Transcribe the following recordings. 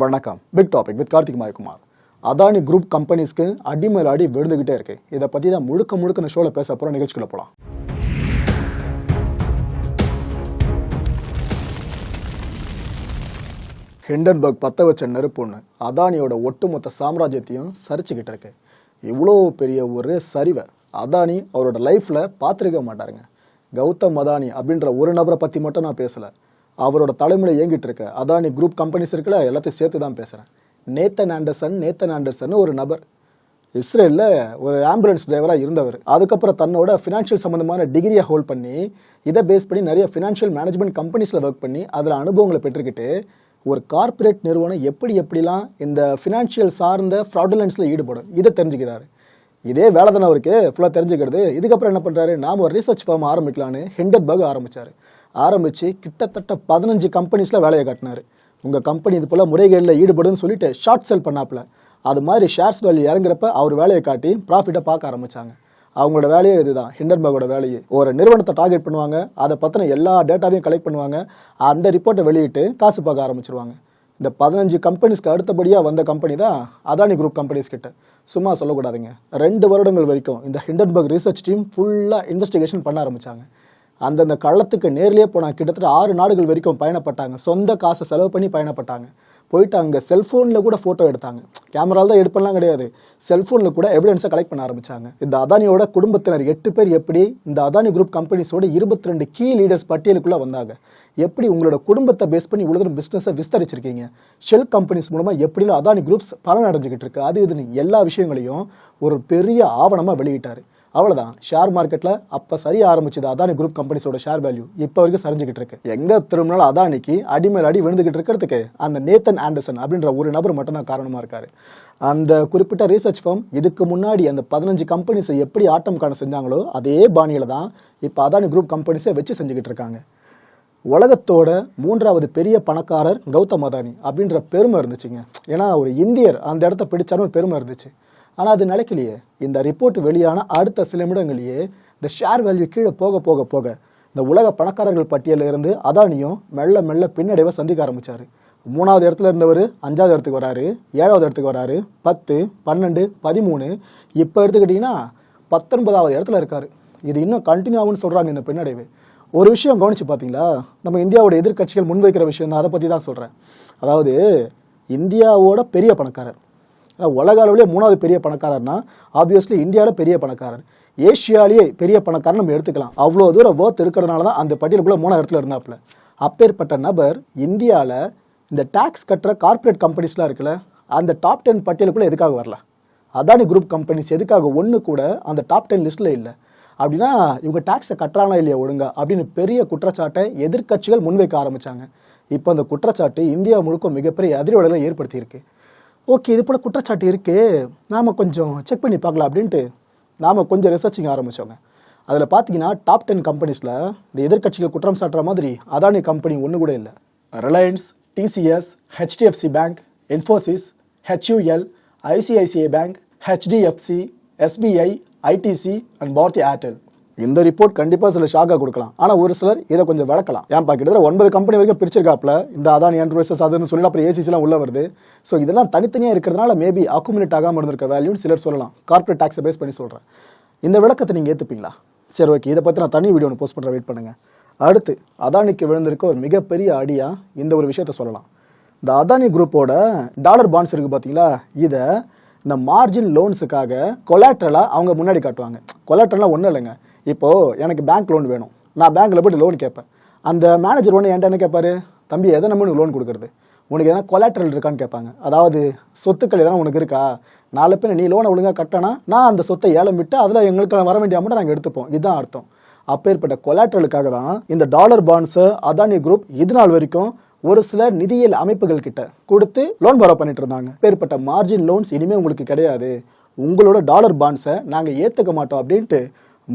வணக்கம். Big topic with Karthik Mayakumar. Adani group கம்பெனிஸ்க்கு அடிமேல் அடி விழுந்துகிட்டே இருக்கு. இதை பற்றி தான் முழுக்க முழுக்க இந்த ஷோவில் பேச போகிற நிகழ்ச்சிக்குள்ள போகலாம் ஹிண்டன்பர்க் பற்ற வச்ச நெருப்பு ஒன்று அதானியோட ஒட்டுமொத்த சாம்ராஜ்யத்தையும் சரிச்சுக்கிட்டு இருக்கு. இவ்வளோ பெரிய ஒரு சரிவை அதானி அவரோட லைஃப்பில் பார்த்துருக்க மாட்டாருங்க. கௌதம் அதானி அப்படின்ற ஒரு நபரை பற்றி மட்டும் நான் பேசலை. அவரோட தலைமையில் இயங்கிட்டு இருக்க. அதானி குரூப் கம்பெனிஸ் இருக்குல்ல எல்லாத்தையும் சேர்த்து தான் பேசுகிறேன் நேத்தன் ஆண்டர்சன் நேத்தன் ஆண்டர்சன் ஒரு நபர். இஸ்ரேலில் ஒரு ஆம்புலன்ஸ் டிரைவராக இருந்தவர். அதுக்கப்புறம் தன்னோட ஃபினான்ஷியல் சம்மந்தமான டிகிரியை ஹோல்ட் பண்ணி இதை பேஸ் பண்ணி நிறைய ஃபினான்ஷியல் மேனேஜ்மெண்ட் கம்பெனிஸில் ஒர்க் பண்ணி அதில் அனுபவங்களை பெற்றுக்கிட்டு ஒரு கார்ப்பரேட் நிறுவனம் எப்படி எப்படிலாம் இந்த ஃபினான்ஷியல் சார்ந்த ஃப்ராடுலன்ஸில் ஈடுபடும் இதை தெரிஞ்சுக்கிறாரு. இதே வேலை தானே அவருக்கு ஃபுல்லாக தெரிஞ்சுக்கிறது. இதுக்கப்புறம் என்ன பண்ணுறாரு நாம் ஒரு ரிசர்ச் ஃபார்ம் ஆரம்பிக்கலான்னு ஹிண்டன்பர்க் ஆரம்பித்தார் ஆரம்பித்து கிட்டத்தட்ட பதினஞ்சு கம்பெனிஸில் வேலையை காட்டினார். உங்கள் கம்பெனி இது போல் முறைகேடில் ஈடுபடுன்னு சொல்லிட்டு ஷார்ட் செல் பண்ணாப்புல. அது மாதிரி ஷேர்ஸ் வேல்யூ இறங்குறப்ப அவர் வேலையை காட்டி ப்ராஃபிட்டை பார்க்க ஆரம்பித்தாங்க அவங்களோட வேலையே இதுதான். ஹிண்டன்பர்கோட வேலையே. ஒரு நிறுவனத்தை டார்கெட் பண்ணுவாங்க. அதை பற்றின எல்லா டேட்டாவையும் கலெக்ட் பண்ணுவாங்க. அந்த ரிப்போர்ட்டை வெளியிட்டு காசு பார்க்க ஆரம்பிச்சிருவாங்க. இந்த பதினஞ்சு கம்பெனிஸ்க்கு அடுத்தபடியாக வந்த கம்பெனி தான் அதானி குரூப் கம்பெனிஸ் கிட்ட. சும்மா சொல்லக்கூடாதுங்க. ரெண்டு வருடங்கள் வரைக்கும் இந்த ஹிண்டன்பர்க் ரிசர்ச் டீம் ஃபுல்லாக இன்வெஸ்டிகேஷன் பண்ண ஆரம்பிச்சாங்க. அந்தந்த களத்துக்கு நேர்லேயே போனாங்க கிட்டத்தட்ட ஆறு நாடுகள் வரைக்கும் பயணப்பட்டாங்க. சொந்த காசை செலவு பண்ணி பயணப்பட்டாங்க. போயிட்டு அங்கே செல்ஃபோனில் கூட ஃபோட்டோ எடுத்தாங்க. கேமராவில் தான் எடுப்பெல்லாம் கிடையாது. செல்ஃபோனில் கூட எவிடன்ஸை கலெக்ட் பண்ண ஆரம்பிச்சாங்க. இந்த அதானியோட குடும்பத்தினர் எட்டு பேர் எப்படி இந்த அதானி குரூப் கம்பெனிஸோட இருபத்தி ரெண்டு கீ லீடர்ஸ் பட்டியலுக்குள்ளே வந்தாங்க. எப்படி உங்களோட குடும்பத்தை பேஸ் பண்ணி இவ்வளோ பிஸ்னஸை விஸ்தரிச்சிருக்கீங்க? ஷெல் கம்பெனிஸ் மூலமாக எப்படிலாம் அதானி குரூப்ஸ் பலன் அடைஞ்சிக்கிட்டு இருக்கு? அது இதுன்னு எல்லா விஷயங்களையும் ஒரு பெரிய ஆவணமாக வெளியிட்டார். அவ்வளோதான் ஷேர் மார்க்கெட்டில் அப்போ சரிய ஆரம்பிச்சது அதானி குரூப் கம்பெனிஸோட ஷேர் வேல்யூ இப்போ வரைக்கும் சரிஞ்சுக்கிட்டு இருக்கு. எங்கே திரும்பினாலும் அதானிக்கு அடிமேல் அடி விழுந்துகிட்டு இருக்கிறதுக்கு அந்த நேத்தன் ஆண்டர்சன் அப்படின்ற ஒரு நபர் மட்டும்தான் காரணமாக இருக்காரு. அந்த குறிப்பிட்ட ரீசர்ச் ஃபார்ம் இதுக்கு முன்னாடி அந்த பதினஞ்சு கம்பெனிஸை எப்படி ஆட்டம் காண செஞ்சாங்களோ அதே பாணியில் தான் இப்போ அதானி குரூப் கம்பெனிஸை வச்சு செஞ்சுக்கிட்டு இருக்காங்க. உலகத்தோட மூன்றாவது பெரிய பணக்காரர் கௌதம் அதானி அப்படின்ற பெருமை இருந்துச்சுங்க. ஏன்னா ஒரு இந்தியர் அந்த இடத்த பிடிச்சாலும் ஒரு பெருமை இருந்துச்சு. ஆனால் அது நிலைக்கலையே இந்த ரிப்போர்ட் வெளியான அடுத்த சில நிமிடங்களையே இந்த ஷேர் வேல்யூ கீழே போக போக போக இந்த உலக பணக்காரர்கள் பட்டியலில் இருந்து அதானியும் மெல்ல மெல்ல பின்னடைவை சந்திக்க ஆரம்பித்தார் மூணாவது இடத்துல இருந்தவர் அஞ்சாவது இடத்துக்கு வராரு ஏழாவது இடத்துக்கு வராரு பத்து பன்னெண்டு பதிமூணு இப்போ எடுத்துக்கிட்டிங்கன்னா பத்தொன்பதாவது இடத்துல இருக்கார். இது இன்னும் கண்டினியூ ஆகும்னு சொல்கிறாங்க இந்த பின்னடைவு. ஒரு விஷயம் கவனிச்சு பார்த்தீங்களா நம்ம இந்தியாவோட எதிர்க்கட்சிகள் முன்வைக்கிற விஷயம் தான் அதை பற்றி தான் சொல்கிறேன் அதாவது இந்தியாவோட பெரிய பணக்காரர். அதாவது உலக அளவிலே மூணாவது பெரிய பணக்காரர்னா ஆப்வியஸ்லி இந்தியாவில் பெரிய பணக்காரர். ஏஷியாலேயே பெரிய பணக்காரன் நம்ம எடுத்துக்கலாம். அவ்வளோ தூரம் வேர்த் இருக்கிறதுனால தான் அந்த பட்டியலுக்குள்ளே மூணாவது இடத்துல இருந்தாப்புல. அப்பேற்பட்ட நபர் இந்தியாவில் இந்த டேக்ஸ் கட்டுற கார்ப்பரேட் கம்பெனிஸ்லாம் இருக்குல்ல அந்த டாப் டென் பட்டியலுக்குள்ளே எதுக்காக வரல? அதானி குரூப் கம்பெனிஸ் எதுக்காக? ஒன்று கூட அந்த டாப் டென் லிஸ்ட்டில் இல்லை. அப்படின்னா இவங்க டேக்ஸை கட்டுறாங்களா இல்லையா ஒழுங்கா? அப்படின்னு பெரிய குற்றச்சாட்டை எதிர்க்கட்சிகள் முன்வைக்க ஆரம்பிச்சாங்க. இப்போ அந்த குற்றச்சாட்டு இந்தியா முழுக்க மிகப்பெரிய அதிர்வலைகளை ஏற்படுத்தியிருக்கு. ஓகே இது போல் குற்றச்சாட்டு இருக்குது நாம் கொஞ்சம் செக் பண்ணி பார்க்கலாம் அப்படின்ட்டு நாம் கொஞ்சம் ரிசர்ச்சிங் ஆரம்பித்தோங்க அதில் பார்த்தீங்கன்னா டாப் டென் கம்பெனிஸில் இந்த எதிர்கட்சிகள் குற்றம் சாட்டுற மாதிரி அதானி கம்பெனி ஒன்று கூட இல்லை. Reliance TCS HDFC bank Infosys HUL ICICI bank HDFC SBI ITC and Bharti Airtel இந்த ரிப்போர்ட் கண்டிப்பாக சில ஷாக்காக கொடுக்கலாம். ஆனால் ஒரு சிலர் இதை கொஞ்சம் விளக்கலாம். ஏன் கிட்டத்தட்ட ஒன்பது கம்பெனி வரைக்கும் பிரிச்சிருக்காப்ல இந்த அதானி என்டர்பிரைசஸ் அதுன்னு சொல்லி அப்புறம் ஏசிஸ்லாம் உள்ள வருது. ஸோ இதெல்லாம் தனித்தனியாக இருக்கிறதுனால மேபி அக்குமுலேட் ஆகாமல் இருந்திருக்க வேல்யூன்னு சிலர் சொல்லலாம். கார்ப்பரேட் டேக்ஸை பேஸ் பண்ணி சொல்கிறேன் இந்த விளக்கத்தை நீங்கள் ஏற்றுப்பீங்களா சரி ஓகே இதை பற்றி நான் தனி வீடியோ ஒன்று போஸ்ட் பண்ணுற வெயிட் பண்ணுங்கள் அடுத்து அதானிக்கு விழுந்திருக்க ஒரு மிகப்பெரிய அடியாக இந்த ஒரு விஷயத்த சொல்லலாம். இந்த அதானி குரூப்போட டாலர் பாண்ட்ஸ் இருக்குது பார்த்தீங்களா இதை இந்த மார்ஜின் லோன்ஸுக்காக கொலாட்ரலாக அவங்க முன்னாடி காட்டுவாங்க. கொலாட்ரலாக ஒன்றும் இல்லைங்க. இப்போது எனக்கு பேங்க் லோன் வேணும். நான் பேங்க்கில் போய்ட்டு லோன் கேட்பேன். அந்த மேனேஜர் ஒன்று என்கிட்ட என்ன கேட்பாரு? தம்பி எதை நம்ம உனக்கு லோன் கொடுக்குறது? உனக்கு எதனா கொலாட்ரல் இருக்கான்னு கேட்பாங்க. அதாவது சொத்துக்கள் எதனா உனக்கு இருக்கா? நாலு பேர் நீ லோனை ஒழுங்காக கட்டினா நான் அந்த சொத்தை ஏலம் விட்டு அதில் எங்களுக்கு வர வேண்டிய அமௌண்ட்டை நாங்கள் எடுத்துப்போம். இதுதான் அர்த்தம். அப்பேற்பட்ட கொலாட்ரலுக்காக தான் இந்த டாலர் பாண்ட்ஸு அதானி குரூப் இது நாள் வரைக்கும் ஒரு சில நிதியியல் அமைப்புகள் கிட்ட கொடுத்து லோன் வர பண்ணிட்டு இருந்தாங்க. பேர்பட்ட மார்ஜின் லோன்ஸ் இனிமே உங்களுக்கு கிடையாது. உங்களோட டாலர் பாண்ட்ஸை நாங்கள் ஏற்றுக்க மாட்டோம் அப்படின்ட்டு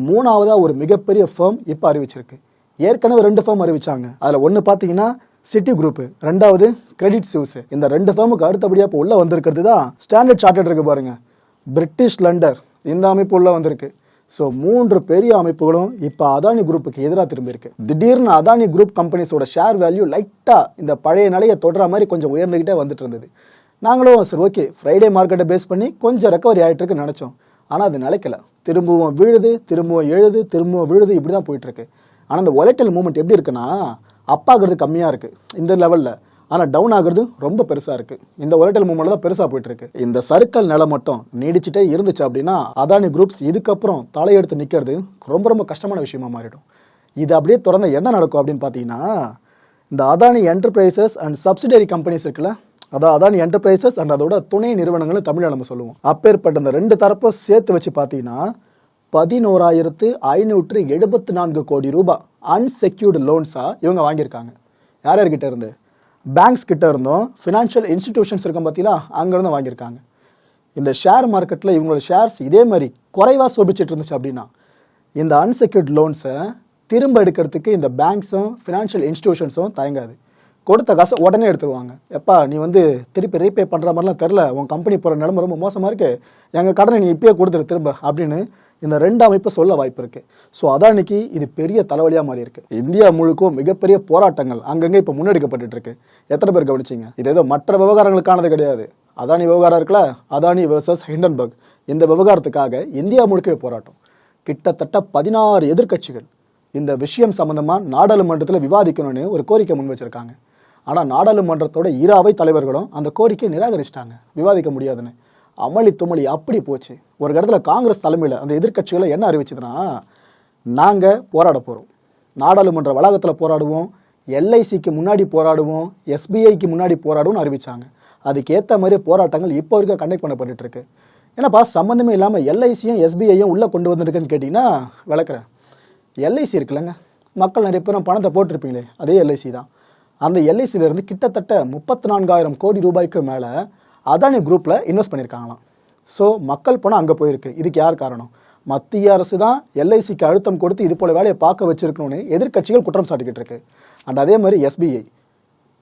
மூணாவதாக ஒரு மிகப்பெரிய ஃபேம் இப்போ அறிவிச்சிருக்கு. ஏற்கனவே ரெண்டு ஃபேம் அறிவிச்சாங்க. அதில் ஒன்று பார்த்தீங்கன்னா சிட்டி குரூப் ரெண்டாவது கிரெடிட் சிவ்ஸ் இந்த ரெண்டு ஃபேமுக்கு அடுத்தபடியாக இப்போ உள்ளே வந்திருக்கிறது தான் ஸ்டாண்டர்ட் சார்ட்டர்ட் இருக்குது பாருங்கள் பிரிட்டிஷ் லண்டர் இந்த அமைப்பு உள்ளே வந்திருக்கு. ஸோ மூன்று பெரிய அமைப்புகளும் இப்போ அதானி குரூப்புக்கு எதிராக திரும்பியிருக்கு திடீர்னு அதானி குரூப் கம்பெனிஸோட ஷேர் வேல்யூ லைட்டாக இந்த பழைய நிலையை தொடர மாதிரி கொஞ்சம் உயர்ந்துக்கிட்டே வந்துட்டு இருந்தது. நாங்களும் சரி ஓகே ஃப்ரைடே மார்க்கெட்டை பேஸ் பண்ணி கொஞ்சம் ரெக்கவரி ஆகிட்டு இருக்குன்னு நினச்சோம். ஆனால் அது நிலைக்கல. திரும்பவும் விழுது திரும்பவும் எழுது திரும்பவும் விழுது இப்படி தான் போயிட்டுருக்கு. ஆனால் இந்த ஒலைட்டல் மூமெண்ட் எப்படி இருக்குன்னா அப்பாகிறது கம்மியாக இருக்குது இந்த லெவலில் ஆனால் டவுன் ஆகிறது ரொம்ப பெருசாக இருக்குது இந்த ஒலட்டல் மூமெண்ட் தான் பெருசாக போயிட்டுருக்கு. இந்த சர்க்கல் நிலை மட்டும் நீடிச்சிட்டே இருந்துச்சு அப்படின்னா அதானி குரூப்ஸ் இதுக்கப்புறம் தலையெடுத்து நிற்கிறது ரொம்ப ரொம்ப கஷ்டமான விஷயமா மாறிடும். இது அப்படியே தொடர்ந்து என்ன நடக்கும் அப்படின்னு பார்த்தீங்கன்னா இந்த Adani enterprises and subsidiary companies இருக்குல்ல அதான் அதானி என்டர்பிரைசஸ் அண்ட் அதோட துணை நிறுவனங்கள் தமிழில் நம்ம சொல்லுவோம். அப்பேற்பட்ட இந்த ரெண்டு தரப்பும் சேர்த்து வச்சு பார்த்தீங்கன்னா பதினோராயிரத்து ஐநூற்று எழுபத்தி நான்கு கோடி ரூபாய் அன்செக்யூர்டு லோன்ஸாக இவங்க வாங்கியிருக்காங்க. யார் யார்கிட்ட இருந்து? பேங்க்ஸ் கிட்ட இருந்தும் ஃபினான்ஷியல் இன்ஸ்டிடியூஷன்ஸ் இருக்கும் பார்த்தீங்களா அங்கேருந்து வாங்கியிருக்காங்க. இந்த ஷேர் மார்க்கெட்டில் இவங்களோட ஷேர்ஸ் இதே மாதிரி குறைவாக சோபிச்சிட்டு இருந்துச்சு அப்படின்னா இந்த அன்செக்யூர்ட் லோன்ஸை திரும்ப எடுக்கிறதுக்கு இந்த பேங்க்ஸும் ஃபினான்ஷியல் இன்ஸ்டிடியூஷன்ஸும் தயங்காது. கொடுத்த காசை உடனே எடுத்துருவாங்க. எப்பா நீ வந்து திருப்பி ரீபே பண்ணுற மாதிரிலாம் தெரில உன் கம்பெனி போகிற நிலைமை ரொம்ப மோசமாக இருக்கு. எங்கள் கடனை நீ இப்பயே கொடுத்துரு திரும்ப அப்படின்னு இந்த ரெண்டு அமைப்பு சொல்ல வாய்ப்பு இருக்குது ஸோ அதானிக்கு இது பெரிய தலைவலியாக மாறி இருக்குது இந்தியா முழுக்கும் மிகப்பெரிய போராட்டங்கள் அங்கங்கே இப்போ முன்னெடுக்கப்பட்டுட்டு இருக்கு. எத்தனை பேர் கவனிச்சிங்க? இது ஏதோ மற்ற விவகாரங்களுக்கானது கிடையாது. அதானி விவகாரம் இருக்குல்ல? Adani versus Hindenburg. இந்த விவகாரத்துக்காக இந்தியா முழுக்கவே போராட்டம். கிட்டத்தட்ட பதினாறு எதிர்க்கட்சிகள் இந்த விஷயம் சம்மந்தமாக நாடாளுமன்றத்தில் விவாதிக்கணும்னு ஒரு கோரிக்கை முன் வச்சிருக்காங்க. ஆனால் நாடாளுமன்றத்தோட இரு அவை தலைவர்களும் அந்த கோரிக்கையை நிராகரிச்சிட்டாங்க. விவாதிக்க முடியாதுன்னு. அமளி துமளி அப்படி போச்சு. ஒரு இடத்துல காங்கிரஸ் தலைமையில் அந்த எதிர்க்கட்சிகளை என்ன அறிவிச்சதுன்னா நாங்கள் போராட போகிறோம் நாடாளுமன்ற வளாகத்தில் போராடுவோம். எல்ஐசிக்கு முன்னாடி போராடுவோம். எஸ்பிஐக்கு முன்னாடி போராடுவோம்னு அறிவிச்சாங்க. அதுக்கேற்ற மாதிரி போராட்டங்கள் இப்போ வரைக்கும் கண்டக்ட் பண்ணப்பட்டுட்டு இருக்கு. ஏன்னாப்பா சம்மந்தமே இல்லாமல் எல்ஐசியும் எஸ்பிஐயும் உள்ளே கொண்டு வந்திருக்குன்னு கேட்டிங்கன்னா விளக்குறேன். எல்ஐசி இருக்குல்லங்க. மக்கள் நிறைய பேரும் பணத்தை போட்டிருப்பீங்களே அதே எல்ஐசி தான். அந்த எல்ஐசியிலிருந்து கிட்டத்தட்ட முப்பத்தி நான்காயிரம் கோடி ரூபாய்க்கு மேலே அதானி குரூப்பில் இன்வெஸ்ட் பண்ணியிருக்காங்களாம். ஸோ மக்கள் பணம் அங்கே போயிருக்கு. இதுக்கு யார் காரணம்? மத்திய அரசு தான் எல்ஐசிக்கு அழுத்தம் கொடுத்து இது போல வேலையை பார்க்க வச்சிருக்கணும்னு எதிர்க்கட்சிகள் குற்றம் சாட்டிக்கிட்டு இருக்கு. அண்ட் அதே மாதிரி எஸ்பிஐ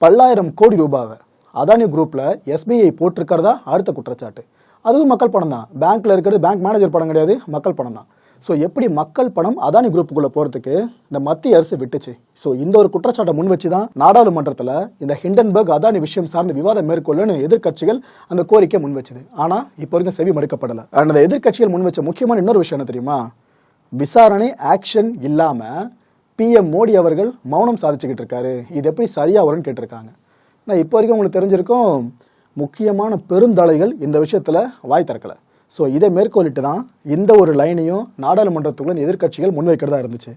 பல்லாயிரம் கோடி ரூபாவை அதானி குரூப்பில் எஸ்பிஐ போட்டிருக்கிறதா? அடுத்த குற்றச்சாட்டு. அதுவும் மக்கள் பணம் தான் பேங்க்கில் இருக்கிறது பேங்க் மேனேஜர் பணம் கிடையாது மக்கள் பணம் தான் ஸோ எப்படி மக்கள் பணம் அதானி குரூப்புக்குள்ளே போகிறதுக்கு இந்த மத்திய அரசு விட்டுச்சு? ஸோ இந்த ஒரு குற்றச்சாட்டை முன் வச்சு தான் நாடாளுமன்றத்தில் இந்த ஹிண்டன்பர்க் அதானி விஷயம் சார்ந்த விவாதம் மேற்கொள்ளுன்னு எதிர்க்கட்சிகள் அந்த கோரிக்கை முன் வச்சுது. ஆனால் இப்போ வரைக்கும் செவி மடுக்கப்படலை. அந்த எதிர்க்கட்சிகள் முன் வச்ச முக்கியமான இன்னொரு விஷயம் என்ன தெரியுமா? விசாரணை ஆக்ஷன் இல்லாமல் பிஎம் மோடி அவர்கள் மௌனம் சாதிச்சுக்கிட்டு இருக்காரு. இது எப்படி சரியாக வரும்னு கேட்டிருக்காங்க. நான் இப்போ வரைக்கும் உங்களுக்கு தெரிஞ்சிருக்கும் முக்கியமான பெருந்தலைகள் இந்த விஷயத்தில் வாய் திறக்கலை. ஸோ இதை மேற்கொள்ளிட்டு தான் இந்த ஒரு லைனையும் நாடாளுமன்றத்துக்குள்ள இந்த எதிர்க்கட்சிகள் முன்வைக்கிறதா இருந்துச்சு.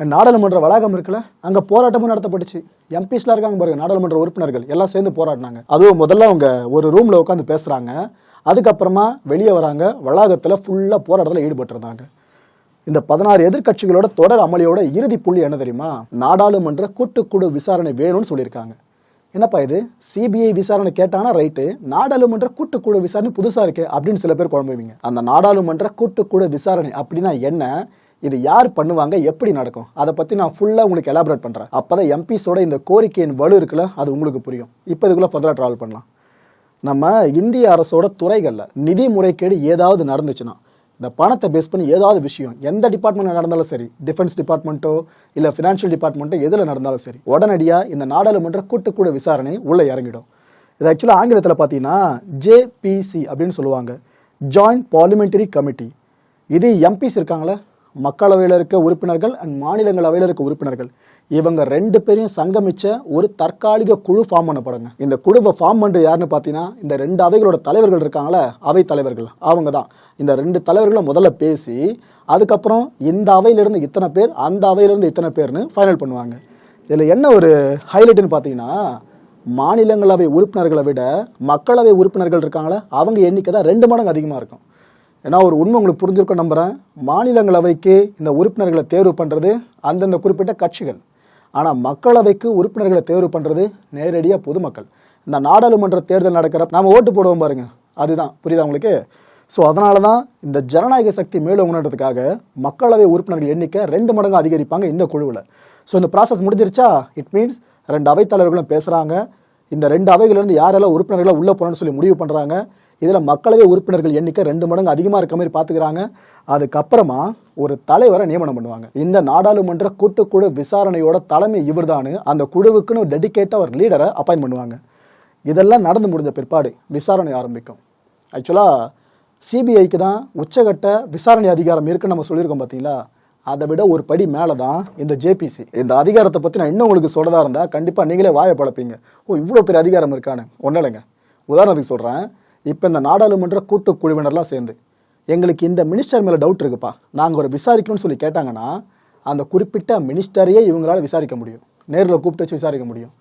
நாடாளுமன்ற வளாகம் இருக்குல்ல அங்கே போராட்டமும் நடத்தப்பட்டுச்சு. எம்பிஸ்லாம் இருக்காங்க பாருங்க நாடாளுமன்ற உறுப்பினர்கள் எல்லாம் சேர்ந்து போராடினாங்க. அதுவும் முதல்ல அவங்க ஒரு ரூமில் உட்காந்து பேசுகிறாங்க அதுக்கப்புறமா வெளியே வராங்க வளாகத்தில் ஃபுல்லாக போராட்டத்தில் ஈடுபட்டிருந்தாங்க. இந்த பதினாறு எதிர்க்கட்சிகளோட தொடர் அமளியோட இறுதி புள்ளி என்ன தெரியுமா? நாடாளுமன்ற கூட்டுக்குழு விசாரணை வேணும்னு சொல்லியிருக்காங்க. என்னப்பா இது? சிபிஐ விசாரணை கேட்டானா ரைட்டு. நாடாளுமன்ற கூட்டுக்குழு விசாரணை புதுசா இருக்கு அப்படின்னு சில பேர் குழம்புவீங்க அந்த நாடாளுமன்ற கூட்டுக்குழு விசாரணை அப்படின்னா என்ன? இது யார் பண்ணுவாங்க? எப்படி நடக்கும்? அதை பத்தி நான் ஃபுல்லா உங்களுக்கு எலாபரேட் பண்றேன். அப்பதான் எம்பிஸோட இந்த கோரிக்கையின் வலு இருக்குல்ல அது உங்களுக்கு புரியும். இப்போ இதுக்குள்ள ஃபர்தரா டிராவல் பண்ணலாம். நம்ம இந்திய அரசோட துறைகளில் நிதி முறைகேடு ஏதாவது நடந்துச்சுன்னா இந்த பணத்தை பேஸ் பண்ணி ஏதாவது விஷயம் எந்த டிபார்ட்மெண்ட் நடந்தாலும் சரி டிஃபென்ஸ் டிபார்ட்மெண்ட்டோ இல்லை ஃபினான்ஷியல் டிபார்ட்மெண்ட்டோ எதில் நடந்தாலும் சரி உடனடியாக இந்த நாடாளுமன்ற கூட்டுக்கூட விசாரணை உள்ளே இறங்கிடும். இது ஆக்சுவலாக ஆங்கிலத்தில் பார்த்தீங்கன்னா ஜேபிசி அப்படின்னு சொல்லுவாங்க. ஜாயிண்ட் பார்லிமெண்டரி கமிட்டி இது எம்பிஸ் இருக்காங்களே மக்களவையில் இருக்க உறுப்பினர்கள் அண்ட் மாநிலங்களவையில் இருக்க உறுப்பினர்கள். இவங்க ரெண்டு பேரையும் சங்கமிச்ச ஒரு தற்காலிக குழு ஃபார்ம் பண்ணப்படுங்க. இந்த குழுவை ஃபார்ம் பண்ணுறது யாருன்னு பார்த்தீங்கன்னா இந்த ரெண்டு அவைகளோட தலைவர்கள் இருக்காங்களே அவை தலைவர்கள். அவங்க தான். இந்த ரெண்டு தலைவர்களும் முதல்ல பேசி அதுக்கப்புறம் இந்த அவையிலிருந்து இத்தனை பேர் அந்த அவையிலிருந்து இத்தனை பேர்னு ஃபைனல் பண்ணுவாங்க. இதில் என்ன ஒரு ஹைலைட்னு பார்த்தீங்கன்னா மாநிலங்களவை உறுப்பினர்களை விட மக்களவை உறுப்பினர்கள் இருக்காங்களே அவங்க எண்ணிக்கை தான் ரெண்டு மடங்கு அதிகமாக இருக்கும். ஏன்னா ஒரு உண்மை உங்களுக்கு புரிஞ்சிருக்க நம்புகிறேன் மாநிலங்களவைக்கு இந்த உறுப்பினர்களை தேர்வு பண்ணுறது அந்தந்த குறிப்பிட்ட கட்சிகள். ஆனால் மக்களவைக்கு உறுப்பினர்களை தேர்வு பண்ணுறது நேரடியாக பொதுமக்கள். இந்த நாடாளுமன்ற தேர்தல் நடக்கிற நாம ஓட்டு போடுவோம் பாருங்க. அதுதான். புரியுதா உங்களுக்கு? ஸோ அதனால தான் இந்த ஜனநாயக சக்தி மேலோங்கணுன்றதுக்காக மக்களவை உறுப்பினர்கள் எண்ணிக்கை ரெண்டு மடங்கு அதிகரிப்பாங்க இந்த குழுவில். ஸோ இந்த ப்ராசஸ் முடிஞ்சிருச்சா? இட் மீன்ஸ் ரெண்டு அவைத்தலைவர்களும் பேசுகிறாங்க இந்த ரெண்டு அவைகளிலிருந்து யாரெல்லாம் உறுப்பினர்களாக உள்ளே போகிறோன்னு சொல்லி முடிவு பண்ணுறாங்க இதில் மக்களவை உறுப்பினர்கள் எண்ணிக்கை ரெண்டு மடங்கு அதிகமாக இருக்க மாதிரி பார்த்துக்கிறாங்க. அதுக்கப்புறமா ஒரு தலைவரை நியமனம் பண்ணுவாங்க. இந்த நாடாளுமன்ற கூட்டுக்குழு விசாரணையோட தலைமை இவர் தான் அந்த குழுவுக்குன்னு டெடிகேட்டாக ஒரு லீடரை அப்பாயின் பண்ணுவாங்க. இதெல்லாம் நடந்து முடிஞ்ச பிற்பாடு விசாரணை ஆரம்பிக்கும். ஆக்சுவலாக சிபிஐக்கு தான் உச்சகட்ட விசாரணை அதிகாரம் இருக்குன்னு நம்ம சொல்லியிருக்கோம் பார்த்தீங்களா? அதை விட ஒரு படி மேலே தான் இந்த ஜேபிசி இந்த அதிகாரத்தை பற்றி நான் இன்னும் உங்களுக்கு சொல்லதாக இருந்தால் கண்டிப்பாக நீங்களே வாயை பழப்பீங்க ஓ இவ்வளோ பெரிய அதிகாரம் இருக்கான்னு. ஒன்றும் இல்லைங்க. உதாரணத்துக்கு சொல்கிறேன் இப்போ இந்த நாடாளுமன்ற கூட்டுக்குழுவினர்லாம் சேர்ந்து எங்களுக்கு இந்த மினிஸ்டர் மேலே டவுட் இருக்குப்பா. நாங்கள் ஒரு விசாரிக்கணும்னு சொல்லி கேட்டாங்கன்னா அந்த குறிப்பிட்ட மினிஸ்டரையே இவங்களால் விசாரிக்க முடியும். நேரில் கூப்பிட்டு வச்சு விசாரிக்க முடியும்.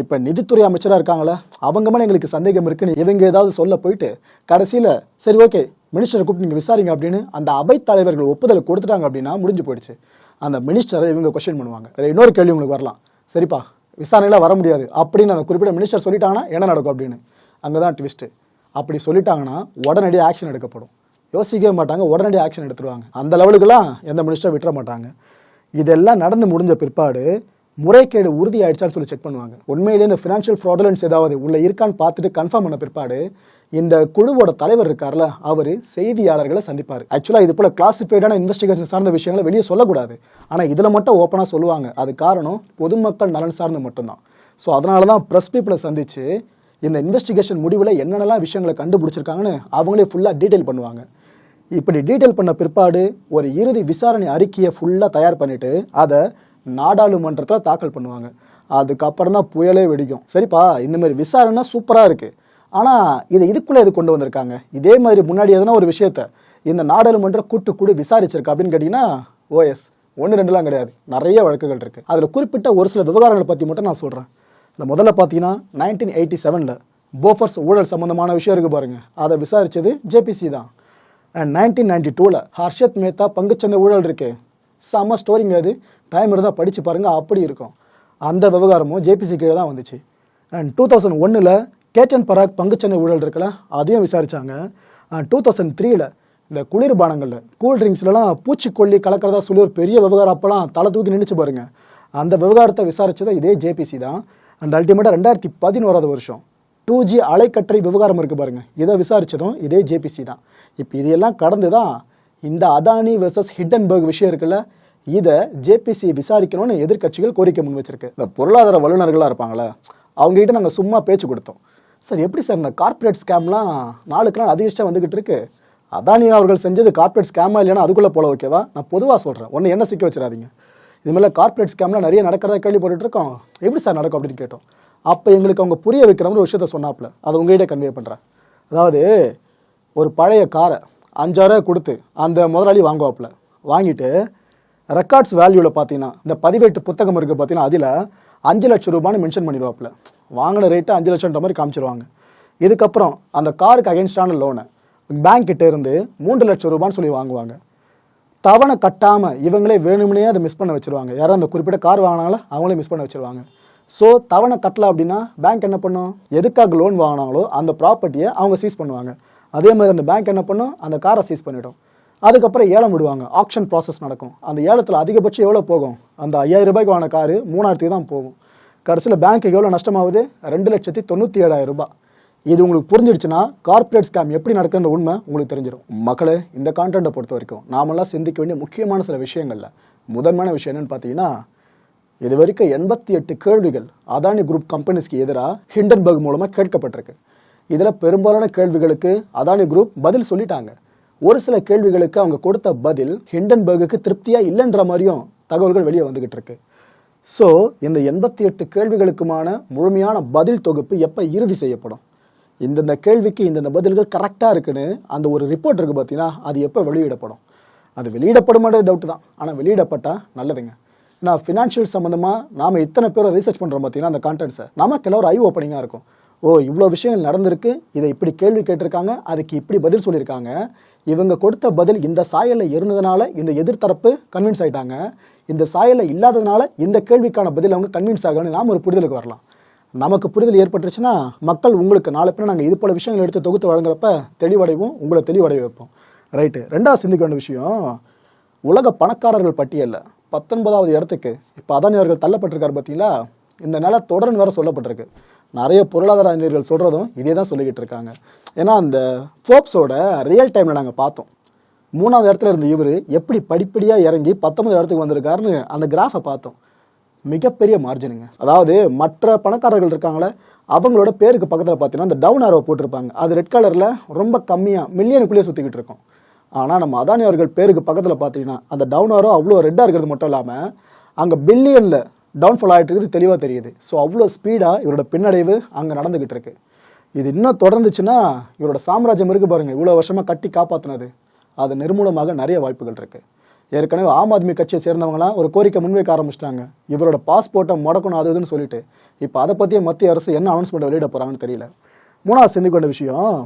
இப்போ நிதித்துறை அமைச்சராக இருக்காங்களே அவங்க மேலே எங்களுக்கு சந்தேகம் இருக்குன்னு இவங்க ஏதாவது சொல்ல போயிட்டு கடைசியில் சரி ஓகே மினிஸ்டரை கூப்பிட்டு நீங்கள் விசாரிங்க அப்படின்னு அந்த அவைத் தலைவர்கள் ஒப்புதல் கொடுத்துட்டாங்க அப்படின்னா முடிஞ்சு போயிடுச்சு. அந்த மினிஸ்டரை இவங்க கொஸ்டின் பண்ணுவாங்க. வேறு இன்னொரு கேள்வி உங்களுக்கு வரலாம். சரிப்பா விசாரணையில் வர முடியாது அப்படின்னு அந்த குறிப்பிட்ட மினிஸ்டர் சொல்லிட்டாங்கன்னா என்ன நடக்கும் அப்படின்னு. அங்கே தான் ட்விஸ்ட்டு அப்படி சொல்லிட்டாங்கன்னா உடனடி ஆக்ஷன் எடுக்கப்படும். யோசிக்கவே மாட்டாங்க உடனடி ஆக்ஷன் எடுத்துருவாங்க. அந்த லெவலுக்குலாம் எந்த மினிஸ்டர் விட்டுற மாட்டாங்க. இதெல்லாம் நடந்து முடிஞ்ச பிற்பாடு முறைகேடு உறுதி ஆயிடுச்சான்னு சொல்லி செக் பண்ணுவாங்க. உண்மையிலேயே இந்த ஃபினான்ஷியல் ஃப்ராடுலன்ஸ் ஏதாவது உள்ள இருக்கான்னு பார்த்துட்டு கன்ஃபார்ம் பண்ண பிற்பாடு இந்த குழுவோட தலைவர் இருக்கார்ல அவர் செய்தியாளர்களை சந்திப்பார். ஆக்சுவலாக இது போல கிளாசிஃபைடான இன்வெஸ்டிகேஷன் சார்ந்த விஷயங்களை வெளியே சொல்லக்கூடாது. ஆனால் இதில் மட்டும் ஓப்பனாக சொல்லுவாங்க. அது காரணம் பொதுமக்கள் நலன் சார்ந்து மட்டும்தான். ஸோ அதனால தான் ப்ரெஸ் பீப்புளை சந்திச்சு இந்த இன்வெஸ்டிகேஷன் முடிவில் என்னென்னலாம் விஷயங்களை கண்டுபிடிச்சிருக்காங்கன்னு அவங்களே ஃபுல்லாக டீட்டெயில் பண்ணுவாங்க. இப்படி டீட்டெயில் பண்ண பிற்பாடு ஒரு இறுதி விசாரணை அறிக்கையை ஃபுல்லாக தயார் பண்ணிட்டு அதை நாடாளுமன்றத்தில் தாக்கல் பண்ணுவாங்க. அதுக்கப்புறம் தான் புயலே வெடிக்கும். சரிப்பா இந்த மாதிரி விசாரணை சூப்பராக இருக்குது ஆனால் இதை இதுக்குள்ளே இது கொண்டு வந்திருக்காங்க? இதே மாதிரி முன்னாடி எதனா ஒரு விஷயத்த இந்த நாடாளுமன்ற கூடு விசாரிச்சிருக்கு அப்படின்னு கேட்டிங்கன்னா ஓஎஸ் ஒன்று ரெண்டுலாம் கிடையாது. நிறைய வழக்குகள் இருக்குது அதில் குறிப்பிட்ட ஒரு சில விவகாரங்களை பற்றி மட்டும் நான் சொல்கிறேன் இந்த முதல்ல பார்த்தீங்கன்னா நைன்டீன் எயிட்டி செவனில் போஃபர்ஸ் ஊழல் சம்மந்தமான விஷயம் இருக்குது பாருங்கள் அதை விசாரித்தது ஜேபிசி தான். அண்ட் நைன்டீன் நைன்டி டூவில் ஹர்ஷத் மேத்தா பங்குச்சந்தை ஊழல் இருக்குது செம்ம ஸ்டோரிங்க அது. டைம் இருந்தால் படித்து பாருங்கள் அப்படி இருக்கும். அந்த விவகாரமும் ஜேபிசி கீழே தான் வந்துச்சு. அண்ட் டூ தௌசண்ட் ஒன்னில் கேட்டன் பராக் பங்குச்சந்தை ஊழல் இருக்குல்ல அதையும் விசாரித்தாங்க அண்ட் டூ தௌசண்ட் த்ரீல இந்த குளிர்பானங்களில் கூல் ட்ரிங்க்ஸ்லலாம் பூச்சிக்கொல்லி கலக்கிறதா சொல்லி ஒரு பெரிய விவகாரம் அப்போலாம் தலை தூக்கி நின்றுச்சு பாருங்கள் அந்த விவகாரத்தை விசாரித்ததும் இதே ஜேபிசி தான். அண்ட் அல்டிமேட்டாக ரெண்டாயிரத்தி பதினோராவது வருஷம். டூ ஜி அலைக்கற்றை விவகாரம் இருக்குது பாருங்கள் இதை விசாரித்ததும் இதே ஜேபிசி தான். இப்போ இதையெல்லாம் கடந்து தான் இந்த அதானி வெர்சஸ் ஹிட்டன்பர்க் விஷயம் இருக்குல்ல இதை ஜேபிசி விசாரிக்கணும்னு எதிர்க்கட்சிகள் கோரிக்கை முன் வச்சிருக்கு. இந்த பொருளாதார வல்லுநர்களாக இருப்பாங்களே அவங்ககிட்ட நாங்கள் சும்மா பேச்சு கொடுத்தோம். சார் எப்படி சார் இந்த கார்ப்பரேட் ஸ்கேம்லாம் நாளுக்கு நாள் அதிகரிச்சா வந்துகிட்டு இருக்கு? அதானி அவர்கள் செஞ்சது கார்ப்பரேட் ஸ்கேமா இல்லைன்னா அதுக்குள்ளே போல ஓகேவா நான் பொதுவாக சொல்கிறேன் ஒன்று என்ன சிக்க வச்சிடாதீங்க. இது மாதிரிலாம் கார்ப்பரேட் ஸ்கேம்லாம் நிறைய நடக்கிறதா கேள்விப்பட்டுருக்கோம் எப்படி சார் நடக்கும் அப்படின்னு கேட்டோம். அப்போ எங்களுக்கு அவங்க புரிய வைக்கிற மாதிரி ஒரு விஷயத்த சொன்னாப்புல. அதை உங்ககிட்ட கன்வே பண்ணுறேன் அதாவது ஒரு பழைய காரை அஞ்சாயிரம் கொடுத்து அந்த முதலாளி வாங்குவாப்புல. வாங்கிட்டு ரெக்கார்ட்ஸ் வேல்யூவில் பார்த்தீங்கன்னா இந்த பதிவேட்டு புத்தகம் இருக்குது பார்த்தீங்கன்னா அதில் அஞ்சு லட்சம் ரூபான்னு மென்ஷன் பண்ணிடுவாப்புல. வாங்கின ரேட்டு அஞ்சு லட்சம்ன்ற மாதிரி காமிச்சிருவாங்க. இதுக்கப்புறம் அந்த காருக்கு அகேன்ஸ்டான லோனை பேங்க்கிட்டேருந்து இருந்து மூன்று லட்சம் ரூபான்னு சொல்லி வாங்குவாங்க. தவணை கட்டாமல் இவங்களே வேணும்னே அதை மிஸ் பண்ண வச்சுருவாங்க. யாரும் அந்த குறிப்பிட்ட கார் வாங்கினாங்களோ அவங்களே மிஸ் பண்ண வச்சுருவாங்க. ஸோ தவணை கட்டல அப்படின்னா பேங்க் என்ன பண்ணும்? எதுக்காக லோன் வாங்கினாங்களோ அந்த ப்ராப்பர்ட்டியை அவங்க சீஸ் பண்ணுவாங்க. அதே மாதிரி அந்த பேங்க் என்ன பண்ணும்? அந்த காரை சீஸ் பண்ணிவிடும் அதுக்கப்புறம் ஏலம் விடுவாங்க. ஆக்ஷன் ப்ராசஸ் நடக்கும். அந்த ஏலத்தில் அதிகபட்சம் எவ்வளோ போகும்? அந்த ஐயாயிரம் ரூபாய்க்கு வாங்கின காரு மூணாயிரத்துக்கு தான் போகும். கடைசியில் பேங்க்கு எவ்வளோ நஷ்டமாகுது? ரெண்டு லட்சத்தி தொண்ணூற்றி ஏழாயிரம் ரூபாய். இது உங்களுக்கு புரிஞ்சிடுச்சுன்னா கார்ப்பரேட் ஸ்கேம் எப்படி நடக்குன்ற உண்மை உங்களுக்கு தெரிஞ்சிடும் மக்களே இந்த கான்டென்ட்டை பொறுத்த வரைக்கும் நாமெல்லாம் சிந்திக்க வேண்டிய முக்கியமான சில விஷயங்களில் முதன்மையான விஷயம் என்னன்னு பார்த்தீங்கன்னா இது வரைக்கும் எண்பத்தி எட்டு கேள்விகள் அதானி குரூப் கம்பெனிஸ்க்கு எதிராக ஹிண்டன்பர்க் மூலமாக கேட்கப்பட்டிருக்கு. இதில் பெரும்பாலான கேள்விகளுக்கு அதானி குரூப் பதில் சொல்லிட்டாங்க. ஒரு சில கேள்விகளுக்கு அவங்க கொடுத்த பதில் ஹிண்டன்பர்குக்கு திருப்தியாக இல்லைன்ற மாதிரியும் தகவல்கள் வெளியே வந்துகிட்டு இருக்கு. ஸோ இந்த எண்பத்தி எட்டு கேள்விகளுக்குமான முழுமையான பதில் தொகுப்பு எப்போ இறுதி செய்யப்படும்? இந்தந்த கேள்விக்கு இந்தந்த பதில்கள் கரெக்டாக இருக்குன்னு அந்த ஒரு ரிப்போர்ட் இருக்குது பார்த்தீங்கன்னா அது எப்போ வெளியிடப்படும்? அது வெளியிடப்படுமாட டவுட் தான். ஆனால் வெளியிடப்பட்டால் நல்லதுங்க. நான் ஃபினான்ஷியல் சம்மந்தமாக நாம் இத்தனை பேரை ரீசர்ச் பண்ணுறோம் பார்த்தீங்கன்னா அந்த கான்டென்ட்ஸை நமக்கு ஒரு ஐ ஓப்பனிங்காக இருக்கும். ஓ இவ்வளோ விஷயங்கள் நடந்திருக்கு இதை இப்படி கேள்வி கேட்டிருக்காங்க அதுக்கு இப்படி பதில் சொல்லியிருக்காங்க. இவங்க கொடுத்த பதில் இந்த சாயலில் இருந்ததுனால இந்த எதிர்த்தரப்பு கன்வின்ஸ் ஆகிட்டாங்க இந்த சாயலில் இல்லாததுனால இந்த கேள்விக்கான பதில் அவங்க கன்வின்ஸ் ஆகணும்னு நாம் ஒரு புரிதலுக்கு வரலாம். நமக்கு புரிதல் ஏற்பட்டுருச்சுன்னா மக்கள் உங்களுக்கு நாளை பின்ன நாங்கள் இது போல விஷயங்கள் எடுத்து தொகுத்து வழங்குறப்ப தெளிவடைவோம் உங்களை தெளிவடைய வைப்போம். ரைட்டு ரெண்டாவது சிந்திக்க வேண்டிய விஷயம் உலக பணக்காரர்கள் பட்டியலில். பத்தொன்பதாவது இடத்துக்கு இப்போ அதானி அவர்கள் தள்ளப்பட்டிருக்காரு பார்த்தீங்களா இந்த நில தொடர்னு வேறு சொல்லப்பட்டிருக்கு. நிறைய பொருளாதார அறிஞர்கள் சொல்கிறதும் இதே தான் சொல்லிக்கிட்டு இருக்காங்க. ஏன்னா அந்த ஃபோப்ஸோட ரியல் டைமில் நாங்கள் பார்த்தோம். மூணாவது இடத்துல இருந்த இவர் எப்படி படிப்படியாக இறங்கி பத்தொன்பது இடத்துக்கு வந்திருக்காருன்னு அந்த கிராஃபை பார்த்தோம். மிகப்பெரிய மார்ஜினுங்க அதாவது மற்ற பணக்காரர்கள் இருக்காங்களே அவங்களோட பேருக்கு பக்கத்தில் பார்த்தீங்கன்னா அந்த டவுன் ஆரோ போட்டிருப்பாங்க. அது ரெட் கலரில் ரொம்ப கம்மியாக மில்லியனுக்குள்ளேயே சுற்றிக்கிட்டு இருக்கும். ஆனால் நம்ம அதானி அவர்கள் பேருக்கு பக்கத்தில் பார்த்தீங்கன்னா அந்த டவுன் ஆரோ அவ்வளோ ரெட்டாக இருக்கிறது மட்டும் இல்லாமல் அங்கே பில்லியனில் டவுன்ஃபால் ஆகிட்டு இருக்குது தெளிவாக தெரியுது. ஸோ அவ்வளோ ஸ்பீடாக இவரோட பின்னடைவு அங்கே நடந்துக்கிட்டு இருக்கு. இது இன்னும் தொடர்ந்துச்சுன்னா இவரோட சாம்ராஜ்யம் இருக்கு பாருங்கள் இவ்வளோ வருஷமாக கட்டி காப்பாற்றினது அது நிர்மூலமாக நிறைய வாய்ப்புகள் இருக்குது ஏற்கனவே ஆம் ஆத்மி கட்சியை சேர்ந்தவங்களாம் ஒரு கோரிக்கை முன்வைக்க ஆரம்பிச்சிட்டாங்க. இவரோட பாஸ்போர்ட்டை முடக்கணும் அது இதுன்னு சொல்லிட்டு. இப்போ அதை பற்றிய மத்திய அரசு என்ன அனௌன்ஸ்மெண்ட் வெளியிட போகிறாங்கன்னு தெரியல. மூணாவது சிந்திக்க வேண்டிய விஷயம்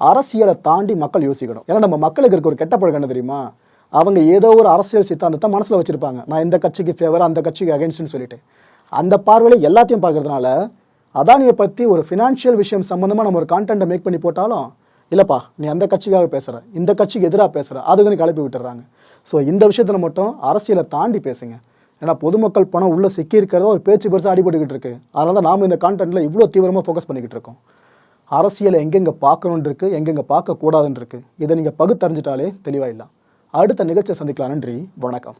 அரசியலை தாண்டி மக்கள் யோசிக்கணும். ஏன்னா நம்ம மக்களுக்கு இருக்க ஒரு கெட்ட பழக்கம் என்ன தெரியுமா? அவங்க ஏதோ ஒரு அரசியல் சித்தாந்தத்தை மனசில் வச்சுருப்பாங்க. நான் இந்த கட்சிக்கு ஃபேவர் அந்த கட்சிக்கு அகேன்ஸ்ட்னு சொல்லிட்டு. அந்த பார்வையில் எல்லாத்தையும் பார்க்கறதுனால அதானியை பற்றி ஒரு ஃபினான்ஷியல் விஷயம் சம்மந்தமாக நம்ம ஒரு கான்டென்ட்டை மேக் பண்ணி போட்டாலும் இல்லைப்பா நீ அந்த கட்சிக்காக பேசுகிற இந்த கட்சிக்கு எதிராக பேசுகிற அதுக்குன்னு கிளப்பி விட்டுறாங்க. ஸோ இந்த விஷயத்தில் மட்டும் அரசியலை தாண்டி பேசுங்க. ஏன்னா பொதுமக்கள் பணம் உள்ளே சிக்கியிருக்கிறத ஒரு பேச்சு பெருசாக அடிபட்டுக்கிட்டு இருக்கு. அதனால தான் நாம் இந்த கான்டென்ட்டில் இவ்வளோ தீவிரமாக ஃபோக்கஸ் பண்ணிக்கிட்டு இருக்கோம். அரசியலை எங்கெங்கே பார்க்கணுன் இருக்கு எங்கெங்கே பார்க்கக்கூடாதுன்னு இருக்கு. இதை நீங்கள் பகுத்தறிஞ்சிட்டாலே தெளிவாயிடலாம் அடுத்த நிகழ்ச்சியை சந்திக்கலாம். நன்றி வணக்கம்.